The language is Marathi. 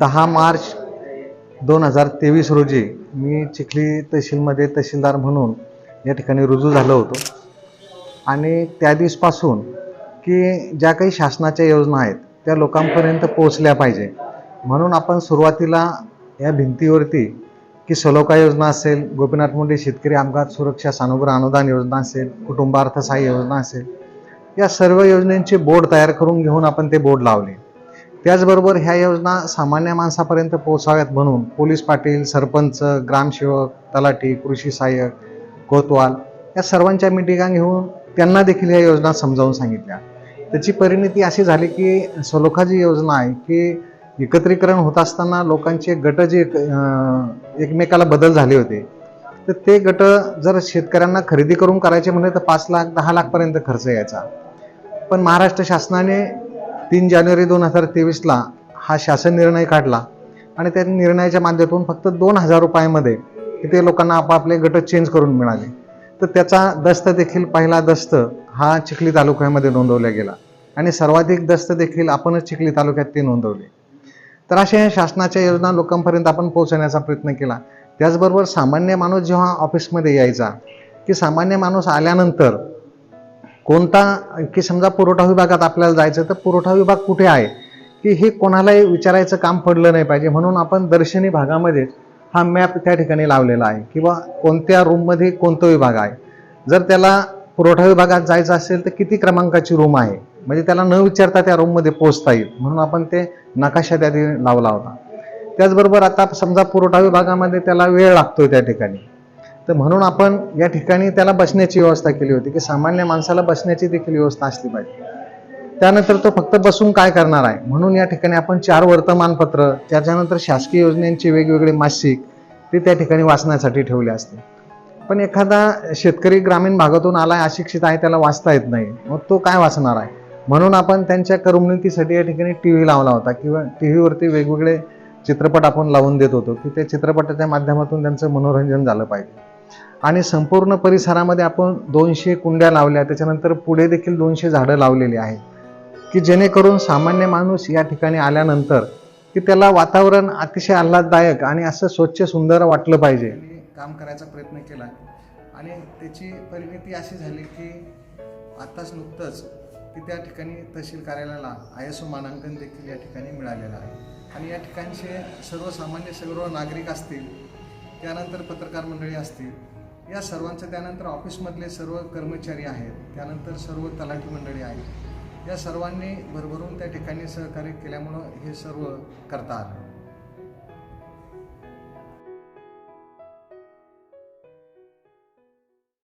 दहा मार्च दोन हजार तेवीस रोजी मी चिखली तहसीलमध्ये तहसीलदार म्हणून या ठिकाणी रुजू झालो होतो. आणि त्या दिवसपासून की ज्या काही शासनाच्या योजना आहेत त्या लोकांपर्यंत पोहोचल्या पाहिजे. म्हणून आपण सुरुवातीला या भिंतीवरती की सलोका योजना असेल गोपीनाथ मुंडे शेतकरी अपघात सुरक्षा सानुग्रह अनुदान योजना असेल कुटुंबार्थ सहाय्य योजना असेल या सर्व योजनांचे बोर्ड तयार करून घेऊन आपण ते बोर्ड लावले. त्याचबरोबर ह्या योजना सामान्य माणसापर्यंत पोहोचाव्यात म्हणून पोलीस पाटील सरपंच ग्रामसेवक तलाठी कृषी सहाय्यक कोतवाल या सर्वांच्या मिटिंगा घेऊन त्यांना देखील ह्या योजना समजावून सांगितल्या. त्याची परिणिती अशी झाली की सलोखा जी योजना आहे की एकत्रीकरण होत असताना लोकांचे गट जे एकमेकाला बदल झाले होते. तर ते गट जर शेतकऱ्यांना खरेदी करून करायचे म्हणजे तर पाच लाख दहा लाखपर्यंत खर्च यायचा. पण महाराष्ट्र शासनाने तीन जानेवारी दोन हजार तेवीसला हा शासन निर्णय काढला आणि त्या निर्णयाच्या माध्यमातून फक्त दोन हजार रुपयामध्ये ते लोकांना आपापले गट चेंज करून मिळाले. तर त्याचा दस्त देखील पहिला दस्त हा चिखली तालुक्यामध्ये नोंदवला गेला आणि सर्वाधिक दस्त देखील आपणच चिखली तालुक्यात ते नोंदवले. तर अशा या शासनाच्या योजना लोकांपर्यंत आपण पोहोचवण्याचा प्रयत्न केला. त्याचबरोबर सामान्य माणूस जेव्हा ऑफिसमध्ये यायचा की सामान्य माणूस आल्यानंतर कोणता की समजा पुरवठा विभागात आपल्याला जायचं तर पुरवठा विभाग कुठे आहे? की हे कोणालाही विचारायचं काम पडलं नाही पाहिजे. म्हणून आपण दर्शनी भागामध्ये हा मॅप त्या ठिकाणी लावलेला आहे. किंवा कोणत्या रूममध्ये कोणता विभाग आहे? जर त्याला पुरवठा विभागात जायचं असेल तर किती क्रमांकाची रूम आहे? म्हणजे त्याला न विचारता त्या रूममध्ये पोचता येईल. म्हणून आपण ते नकाशा त्या लावला होता. त्याचबरोबर आता समजा पुरवठा विभागामध्ये त्याला वेळ लागतोय त्या ठिकाणी. तर म्हणून आपण या ठिकाणी त्याला बसण्याची व्यवस्था केली होती की सामान्य माणसाला बसण्याची देखील व्यवस्था असली पाहिजे. त्यानंतर तो फक्त बसून काय करणार आहे? म्हणून या ठिकाणी आपण चार वर्तमानपत्र त्याच्यानंतर शासकीय योजनांचे वेगवेगळे मासिक ते त्या ठिकाणी वाचण्यासाठी ठेवले असते. पण एखादा शेतकरी ग्रामीण भागातून आलाय अशिक्षित आहे त्याला वाचता येत नाही. मग तो काय वाचणार आहे? म्हणून आपण त्यांच्या करमणुकीसाठी या ठिकाणी टी व्ही लावला होता किंवा टी व्हीवरती वेगवेगळे चित्रपट आपण लावून देत होतो की त्या चित्रपटाच्या माध्यमातून त्यांचं मनोरंजन झालं पाहिजे. आणि संपूर्ण परिसरामध्ये आपण दोनशे कुंड्या लावल्या त्याच्यानंतर पुढे देखील दोनशे झाडं लावलेली आहेत. की जेणेकरून सामान्य माणूस या ठिकाणी आल्यानंतर की त्याला वातावरण अतिशय आल्हाददायक आणि असं स्वच्छ सुंदर वाटलं पाहिजे. काम करायचा प्रयत्न केला. आणि त्याची परिणिती अशी झाली की आत्ताच नुकतंच की त्या ठिकाणी तहसील कार्यालयाला आय एस ओ मानांकन देखील या ठिकाणी मिळालेलं आहे. आणि या ठिकाणचे सर्वसामान्य सर्व नागरिक असतील त्यानंतर पत्रकार मंडळी असतील या सर्वांचं त्यानंतर ऑफिसमधले सर्व कर्मचारी आहेत त्यानंतर सर्व तलाठी मंडळी आहेत या सर्वांनी भरभरून त्या ठिकाणी सहकार्य केल्यामुळं हे सर्व करतात.